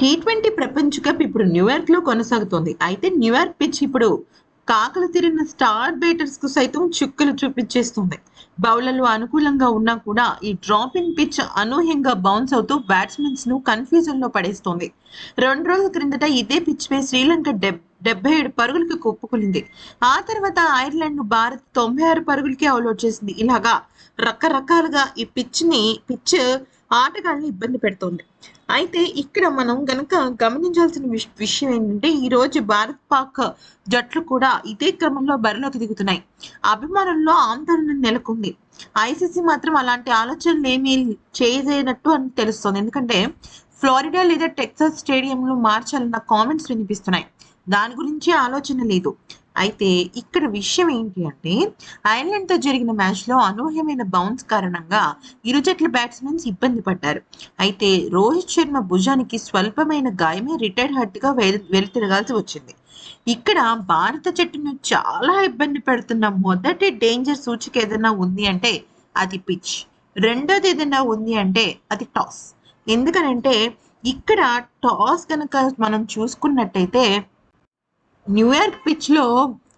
T twenty ప్రపంచ cup ఇప్పుడు న్యూయార్క్లో కొనసాగుతోంది. అయితే న్యూయార్క్ పిచ్ ఇప్పుడు కాకలు తిరిగిన స్టార్ బేటర్స్కు సైతం చుక్కలు చూపించేస్తుంది. బౌలర్లు అనుకూలంగా ఉన్నా కూడా ఈ డ్రాపింగ్ పిచ్ అనూహ్యంగా బౌన్స్ అవుతూ బ్యాట్స్మెన్స్ను కన్ఫ్యూజన్లో పడేస్తోంది. రెండు రోజుల క్రిందట ఇదే పిచ్ పై శ్రీలంక డెబ్బై ఏడు పరుగులకు కుప్పకులింది. ఆ తర్వాత ఐర్లాండ్ను భారత్ తొంభై ఆరు పరుగులకి అవుట్ చేసింది. ఇలాగా రకరకాలుగా ఈ పిచ్ని పిచ్ ఆటగాళ్ళని ఇబ్బంది పెడుతోంది. అయితే ఇక్కడ మనం గనక గమనించాల్సిన విషయం ఏంటంటే ఈ రోజు భారత్ పాక్ జట్లు కూడా ఇదే క్రమంలో బరిలోకి దిగుతున్నాయి. అభిమానుల్లో ఆందోళన నెలకొంది. ఐసీసీ మాత్రం అలాంటి ఆలోచనలు ఏమీ చేయలేనట్టు అని తెలుస్తోంది. ఎందుకంటే ఫ్లోరిడా లేదా టెక్సాస్ స్టేడియంలో మార్చాలన్న కామెంట్స్ వినిపిస్తున్నాయి. దాని గురించి ఆలోచన లేదు. అయితే ఇక్కడ విషయం ఏంటి అంటే ఐర్లాండ్తో జరిగిన మ్యాచ్లో అనూహ్యమైన బౌన్స్ కారణంగా ఇరు జట్ల బ్యాట్స్మెన్స్ ఇబ్బంది పడ్డారు. అయితే రోహిత్ శర్మ భుజానికి స్వల్పమైన గాయమే రిటైర్డ్ హర్ట్గా వెలుతిరగాల్సి వచ్చింది. ఇక్కడ భారత జట్టును చాలా ఇబ్బంది పెడుతున్న మొదటి డేంజర్ సూచిక ఏదైనా ఉంది అంటే అది పిచ్. రెండోది ఏదైనా ఉంది అంటే అది టాస్. ఎందుకనంటే ఇక్కడ టాస్ కనుక మనం చూసుకున్నట్టయితే న్యూయార్క్ పిచ్లో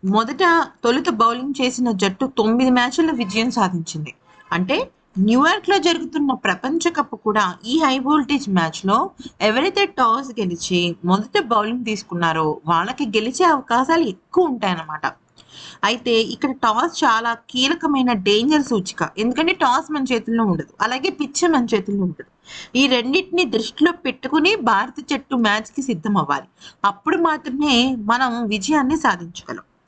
మొదట తొలుత బౌలింగ్ చేసిన జట్టు తొమ్మిది మ్యాచ్ల విజయం సాధించింది. అంటే న్యూయార్క్లో జరుగుతున్న ప్రపంచ కప్ కూడా ఈ హై వోల్టేజ్ మ్యాచ్లో ఎవరైతే టాస్ గెలిచి మొదట బౌలింగ్ తీసుకున్నారో వాళ్ళకి గెలిచే అవకాశాలు ఎక్కువ ఉంటాయన్నమాట. అయితే ఇక్కడ టాస్ చాలా కీలకమైన డేంజర్ సూచిక. ఎందుకంటే టాస్ మన చేతుల్లో ఉండదు. అలాగే పిచ్చ మన చేతుల్లో ఉండదు. ఈ రెండింటిని దృష్టిలో పెట్టుకుని భారత జట్టు మ్యాచ్కి సిద్ధం అవ్వాలి అప్పుడు మాత్రమే మనం విజయాన్ని సాధించగలం.